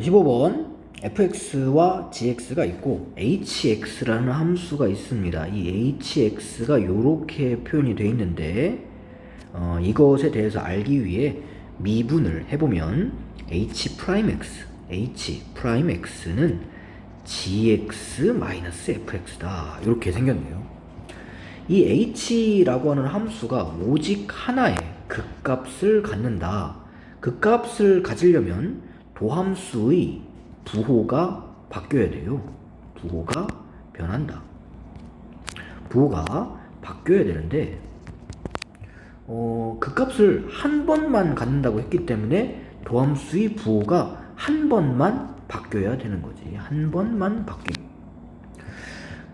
15번 fx와 gx가 있고 hx라는 함수가 있습니다. 이 hx가 이렇게 표현이 되어 있는데 어, 이것에 대해서 알기 위해 미분을 해보면 h 프라임 x, h 프라임 x는 gx 마이너스 fx다 이렇게 생겼네요. 이 h라고 하는 함수가 오직 하나의 극값을 갖는다. 극값을 가지려면 도함수의 부호가 바뀌어야 돼요. 부호가 변한다. 부호가 바뀌어야 되는데 어, 극값을 한 번만 갖는다고 했기 때문에 도함수의 부호가 한 번만 바뀌어야 되는 거지. 한 번만 바뀌.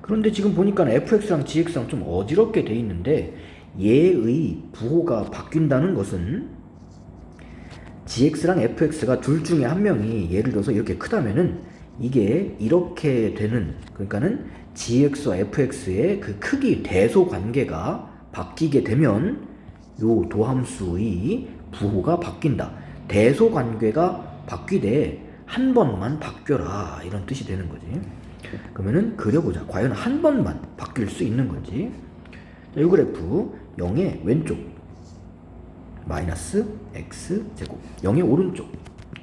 그런데 지금 보니까 fx랑 gx랑 좀 어지럽게 돼 있는데 얘의 부호가 바뀐다는 것은 gx랑 fx가 둘 중에 한 명이 예를 들어서 이렇게 크다면은 이게 이렇게 되는 그러니까는 gx와 fx의 그 크기 대소 관계가 바뀌게 되면 요 도함수의 부호가 바뀐다. 대소 관계가 바뀌되 한 번만 바뀌어라 이런 뜻이 되는 거지. 그러면은 그려보자. 과연 한 번만 바뀔 수 있는 건지. 자, 이 그래프 0의 왼쪽 마이너스 x 제곱. 0의 오른쪽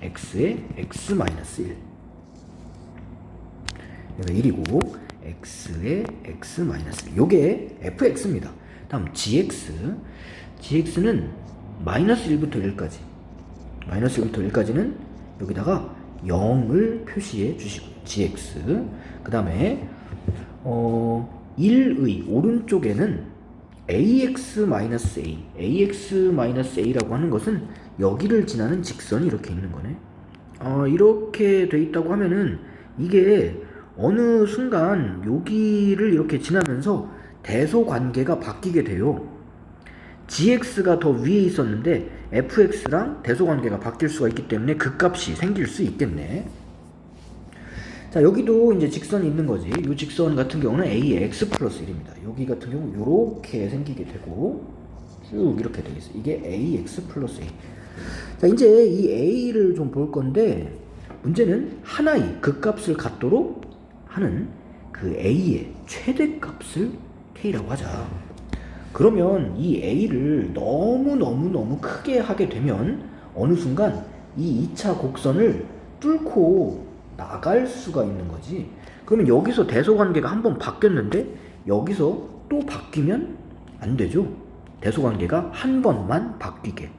x의 x 마이너스 1 여기가 1이고 x의 x 마이너스 1 요게 fx입니다. 다음 gx. Gx는 마이너스 1부터 1까지. 마이너스 1부터 1까지는 여기다가 0을 표시해 주시고 gx. 그 다음에 어 1의 오른쪽에는 ax-a, ax-a라고 하는 것은 여기를 지나는 직선이 이렇게 있는 거네. 어, 이렇게 돼 있다고 하면은 이게 어느 순간 여기를 이렇게 지나면서 대소 관계가 바뀌게 돼요. gx가 더 위에 있었는데 fx랑 대소 관계가 바뀔 수가 있기 때문에 그 값이 생길 수 있겠네. 자 여기도 이제 직선이 있는 거지. 이 직선 같은 경우는 ax 플러스 1입니다. 여기 같은 경우 이렇게 생기게 되고 쭉 이렇게 되겠어. 이게 ax 플러스 1. 자 이제 이 a를 좀 볼 건데 문제는 하나의 극값을 갖도록 하는 그 a의 최대값을 k라고 하자. 그러면 이 a를 너무 너무 너무 크게 하게 되면 어느 순간 이 2차 곡선을 뚫고 나갈 수가 있는 거지. 그러면 여기서 대소 관계가 한 번 바뀌었는데 여기서 또 바뀌면 안 되죠. 대소 관계가 한 번만 바뀌게